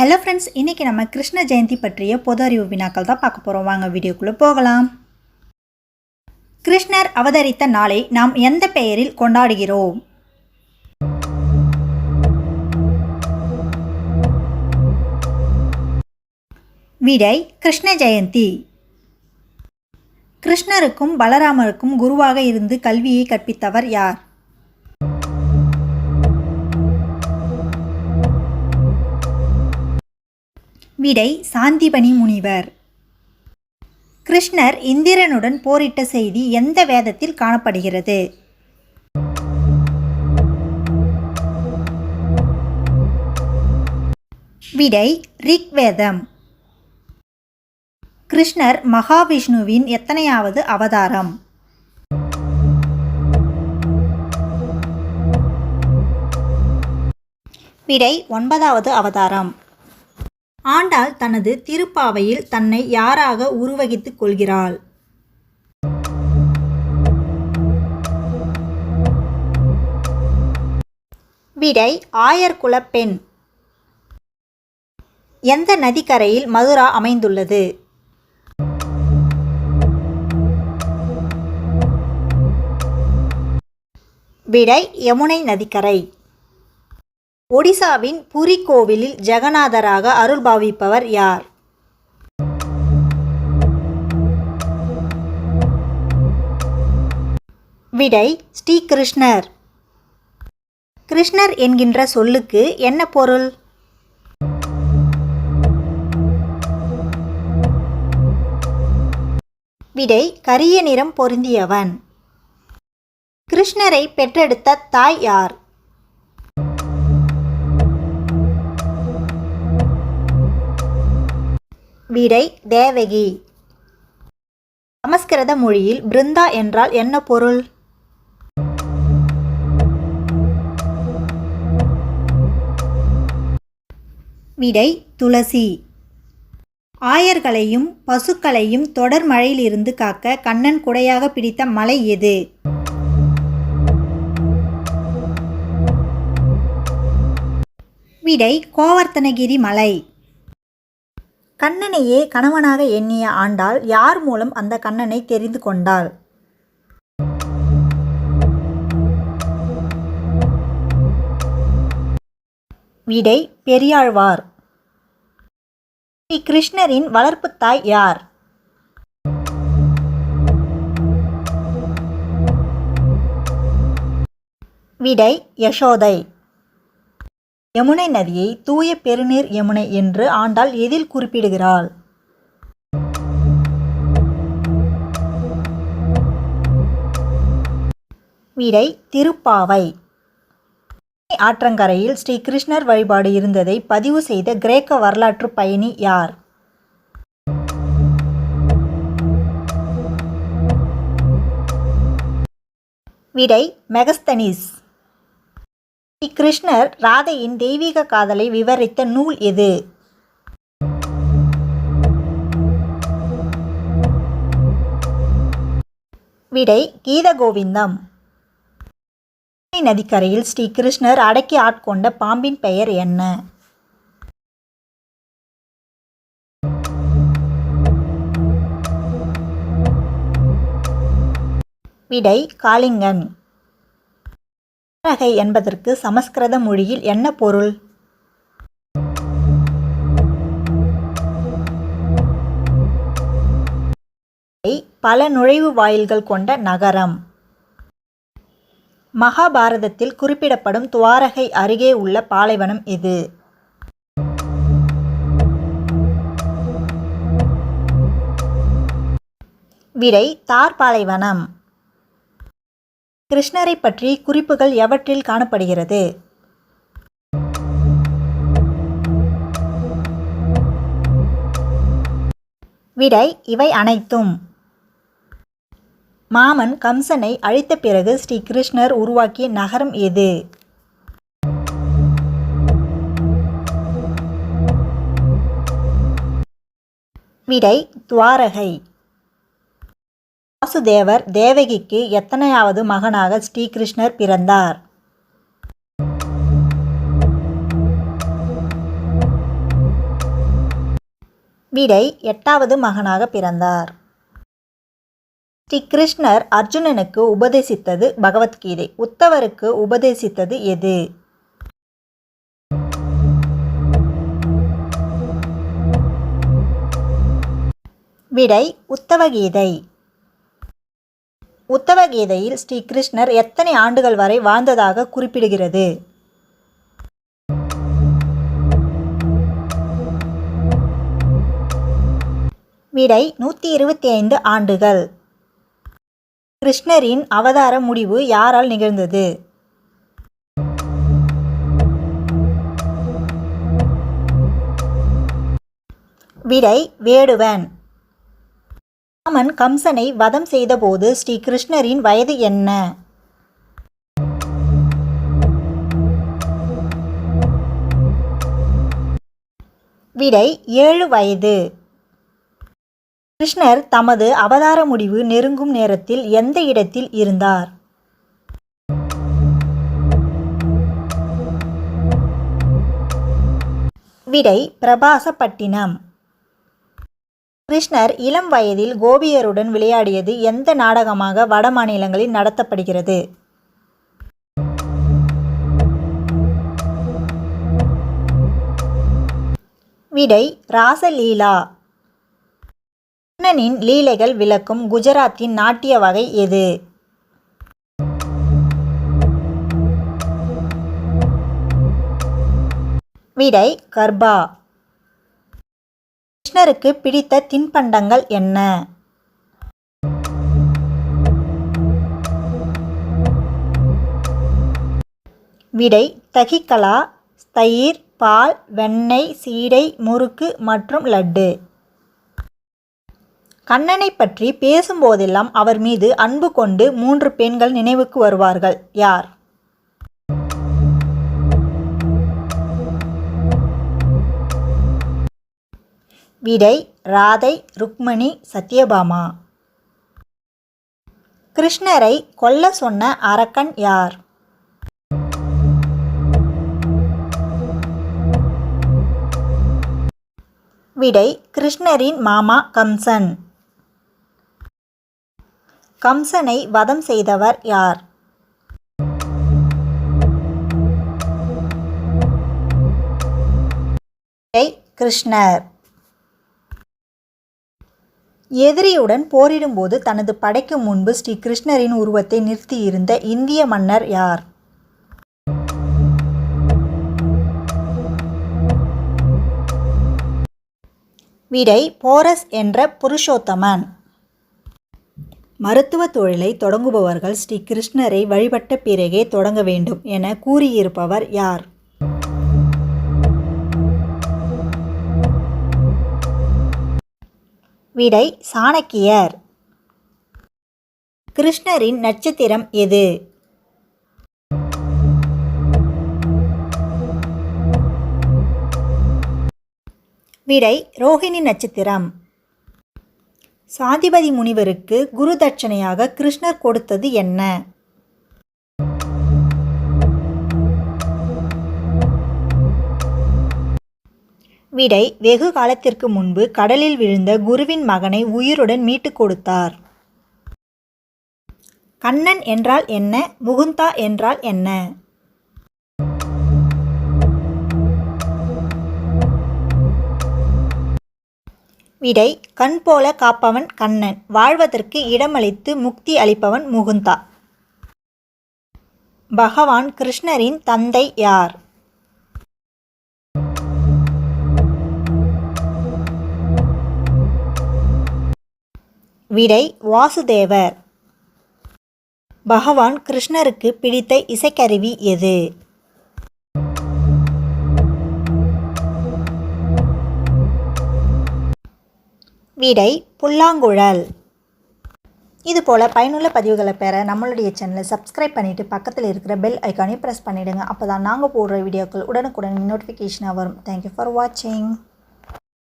Hello friends இன்றைக்கி நம்ம கிருஷ்ண ஜெயந்தி பற்றிய பொது அறிவு வினாக்கள் தான் பார்க்க போகிறோம் வாங்க வீடியோக்குள்ளே போகலாம். கிருஷ்ணர் அவதரித்த நாளை நாம் எந்த பெயரில் கொண்டாடுகிறோம்? விடை கிருஷ்ண ஜெயந்தி. கிருஷ்ணருக்கும் பலராமருக்கும் குருவாக இருந்து கல்வியை கற்பித்தவர் யார்? விடை சாந்திபனி முனிவர். கிருஷ்ணர் இந்திரனுடன் போரிட்ட செய்தி எந்த வேதத்தில் காணப்படுகிறது? விடை ரிக்வேதம். கிருஷ்ணர் மகாவிஷ்ணுவின் எத்தனையாவது அவதாரம்? விடை ஒன்பதாவது அவதாரம். ஆண்டாள் தனது திருப்பாவையில் தன்னை யாராக உருவகித்துக் கொள்கிறாள்? விடை ஆயர்குலப்பெண் எந்த நதிக்கரையில் மதுரா அமைந்துள்ளது? விடை யமுனை நதிக்கரை. ஒடிசாவின் புரி கோவிலில் ஜெகநாதராக அருள்பாவிப்பவர் யார்? விடை ஸ்ரீ கிருஷ்ணர். கிருஷ்ணர் என்கின்ற சொல்லுக்கு என்ன பொருள்? விடை கரிய நிறம் பொருந்தியவன். கிருஷ்ணரை பெற்றெடுத்த தாய் யார்? விடை தேவகி. சமஸ்கிருத மொழியில் பிருந்தா என்றால் என்ன பொருள்? விடை துளசி. ஆயர்களையும் பசுக்களையும் தொடர் மழையிலிருந்து காக்க கண்ணன் குடையாக பிடித்த மலை எது? விடை கோவர்த்தனகிரி மலை. கண்ணனையே கணவனாக எண்ணிய ஆண்டாள் யார் மூலம் அந்த கண்ணனை தெரிந்து கொண்டாள்? விடை பெரியாழ்வார். ஸ்ரீ கிருஷ்ணரின் வளர்ப்பு தாய் யார்? விடை யசோதை. யமுனை நதியை தூய பெருநீர் யமுனை என்று ஆண்டாள் எதில் குறிப்பிடுகிறாள்? விடை திருப்பாவை. ஆற்றங்கரையில் ஸ்ரீ கிருஷ்ணர் வழிபாடு இருந்ததை பதிவு செய்த கிரேக்க வரலாற்று பயணி யார்? விடை மெகஸ்தனிஸ். ஸ்ரீகிருஷ்ணர் ராதையின் தெய்வீக காதலை விவரித்த நூல் எது? விடை கீத கோவிந்தம் நதிக்கரையில் ஸ்ரீகிருஷ்ணர் அடக்கி ஆட்கொண்ட பாம்பின் பெயர் என்ன? விடை காளிங்கன். தாரகை என்பதற்கு சமஸ்கிருத மொழியில் என்ன பொருள்? பல நுழைவு வாயில்கள் கொண்ட நகரம். மகாபாரதத்தில் குறிப்பிடப்படும் துவாரகை அருகே உள்ள பாலைவனம் இது. விடை தார் பாலைவனம். கிருஷ்ணரை பற்றி குறிப்புகள் எவற்றில் காணப்படுகிறது? விடை இவை அனைத்தும். மாமன் கம்சனை அழித்த பிறகு ஸ்ரீ கிருஷ்ணர் உருவாக்கிய நகரம் எது? விடை துவாரகை. வாசுதேவர் தேவகிக்கு எத்தனையாவது மகனாக ஸ்ரீகிருஷ்ணர் பிறந்தார்? விடை எட்டாவது மகனாக பிறந்தார். ஸ்ரீகிருஷ்ணர் அர்ஜுனனுக்கு உபதேசித்தது பகவத்கீதை. உத்தவருக்கு உபதேசித்தது எது? விடை உத்தவகீதை. உத்தவகீதையில் ஸ்ரீ கிருஷ்ணர் எத்தனை ஆண்டுகள் வரை வாழ்ந்ததாக குறிப்பிடுகிறது? விடை நூற்றி இருபத்தி ஐந்து ஆண்டுகள். கிருஷ்ணரின் அவதார முடிவு யாரால் நிகழ்ந்தது? விடை வேடுவன். ராமன் கம்சனை வதம் செய்தபோது ஸ்ரீ கிருஷ்ணரின் வயது என்ன? விடை ஏழு வயது. கிருஷ்ணர் தமது அவதார முடிவு நெருங்கும் நேரத்தில் எந்த இடத்தில் இருந்தார்? விடை பிரபாசப்பட்டினம். கிருஷ்ணர் இளம் வயதில் கோபியருடன் விளையாடியது எந்த நாடகமாக வட மாநிலங்களில் நடத்தப்படுகிறது? விடை ராசலீலா. கண்ணனின் லீலைகள் விளக்கும் குஜராத்தின் நாட்டிய வகை எது? விடை கர்பா. கிருஷ்ணருக்கு பிடித்த தின்பண்டங்கள் என்ன? விடை தகிகலா தயிர் பால் வெண்ணெய் சீடை முறுக்கு மற்றும் லட்டு. கண்ணனை பற்றி பேசும்போதெல்லாம் அவர் மீது அன்பு கொண்டு மூன்று பெண்கள் நினைவுக்கு வருவார்கள். யார்? விடை ராதை ருக்மணி சத்யபாமா. கிருஷ்ணரை கொல்ல சொன்ன அரக்கன் யார்? விடை கிருஷ்ணரின் மாமா கம்சன். கம்சனை வதம் செய்தவர் யார்? விடை கிருஷ்ணர். எதிரியுடன் போரிடும்போது தனது படைக்கு முன்பு ஸ்ரீ கிருஷ்ணரின் உருவத்தை நிறுத்தியிருந்த இந்திய மன்னர் யார்? விடை போரஸ் என்ற புருஷோத்தமன். மருத்துவ தொழிலை தொடங்குபவர்கள் ஸ்ரீ கிருஷ்ணரை வழிபட்ட பிறகே தொடங்க வேண்டும் என கூறியிருப்பவர் யார்? விடை சாணக்கியர். கிருஷ்ணரின் நட்சத்திரம் எது? விடை ரோஹிணி நட்சத்திரம். சாதிபதி முனிவருக்கு குரு தட்சணையாக கிருஷ்ணர் கொடுத்தது என்ன? விடை வெகு காலத்திற்கு முன்பு கடலில் விழுந்த குருவின் மகனை உயிருடன் மீட்டுக் கொடுத்தார். கண்ணன் என்றால் என்ன? முகுந்தா என்றால் என்ன? விடை கண் போல காப்பவன் கண்ணன் வாழ்வதற்கு இடமளித்து முக்தி அளிப்பவன் முகுந்தா. பகவான் கிருஷ்ணரின் தந்தை யார்? விடை வாசுதேவர். பகவான் கிருஷ்ணருக்கு பிடித்த இசைக்கருவி எது? விடை புல்லாங்குழல். இது போல் பயனுள்ள பதிவுகளை பெற நம்மளுடைய சேனலை சப்ஸ்கிரைப் பண்ணிவிட்டு பக்கத்தில் இருக்கிற பெல் ஐக்கானையும் ப்ரெஸ் பண்ணிவிடுங்க அப்போ தான் நாங்கள் போடுற வீடியோக்கள் உடனுக்குடன் நோட்டிஃபிகேஷனாக வரும். தேங்க்யூ ஃபார் வாட்சிங்